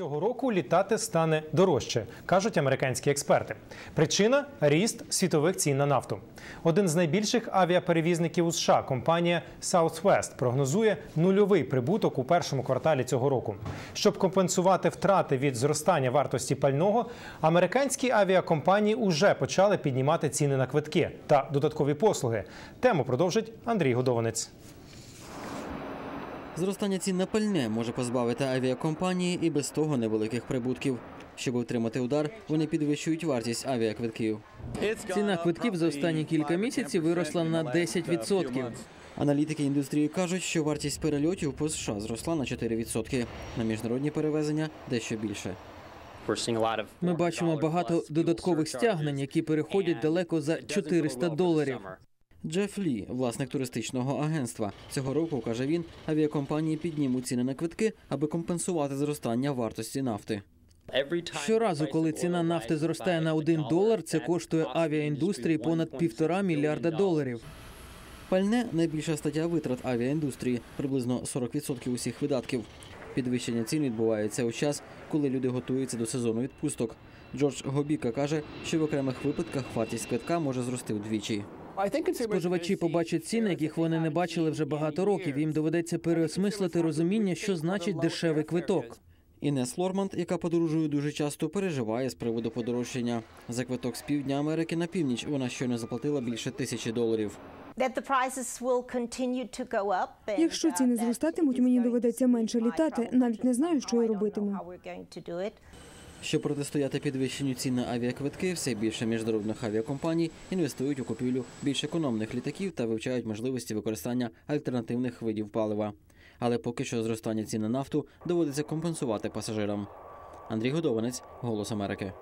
Цього року літати стане дорожче, кажуть американські експерти. Причина ріст світових цін на нафту. Один з найбільших авіаперевізників у США, компанія Southwest, прогнозує нульовий прибуток у першому кварталі цього року. Щоб компенсувати втрати від зростання вартості пального, американські авіакомпанії уже почали піднімати ціни на квитки та додаткові послуги. Тему продовжить Андрій Годованець. Зростання цін на пальне може позбавити авіакомпанії і без того невеликих прибутків. Щоб утримати удар, вони підвищують вартість авіаквитків. Ціна квитків за останні кілька місяців виросла на 10%. Аналітики індустрії кажуть, що вартість перельотів по США зросла на 4%. На міжнародні перевезення дещо більше. Ми бачимо багато додаткових стягнень, які переходять далеко за 400 доларів. Джеф Лі, власник туристичного агентства. Цього року, каже він, авіакомпанії піднімуть ціни на квитки, аби компенсувати зростання вартості нафти. Щоразу, коли ціна нафти зростає на 1 долар, це коштує авіаіндустрії понад півтора мільярда доларів. Пальне найбільша стаття витрат авіаіндустрії, приблизно 40% усіх видатків. Підвищення цін відбувається у час, коли люди готуються до сезону відпусток. Джордж Гобіка каже, що в окремих випадках вартість квитка може зрости вдвічі. Споживачі побачать ціни, яких вони не бачили вже багато років. Їм доведеться переосмислити розуміння, що значить дешевий квиток. Інес Лорманд, яка подорожує дуже часто, переживає з приводу подорожчання. За квиток з півдня Америки на північ вона щойно заплатила більше тисячі доларів. Якщо ціни зростатимуть, мені доведеться менше літати. Навіть не знаю, що я робитиму. Щоб протистояти підвищенню цін на авіаквитки, все більше міжнародних авіакомпаній інвестують у купівлю більш економних літаків та вивчають можливості використання альтернативних видів палива. Але поки що зростання цін на нафту доводиться компенсувати пасажирам. Андрій Годованець, Голос Америки.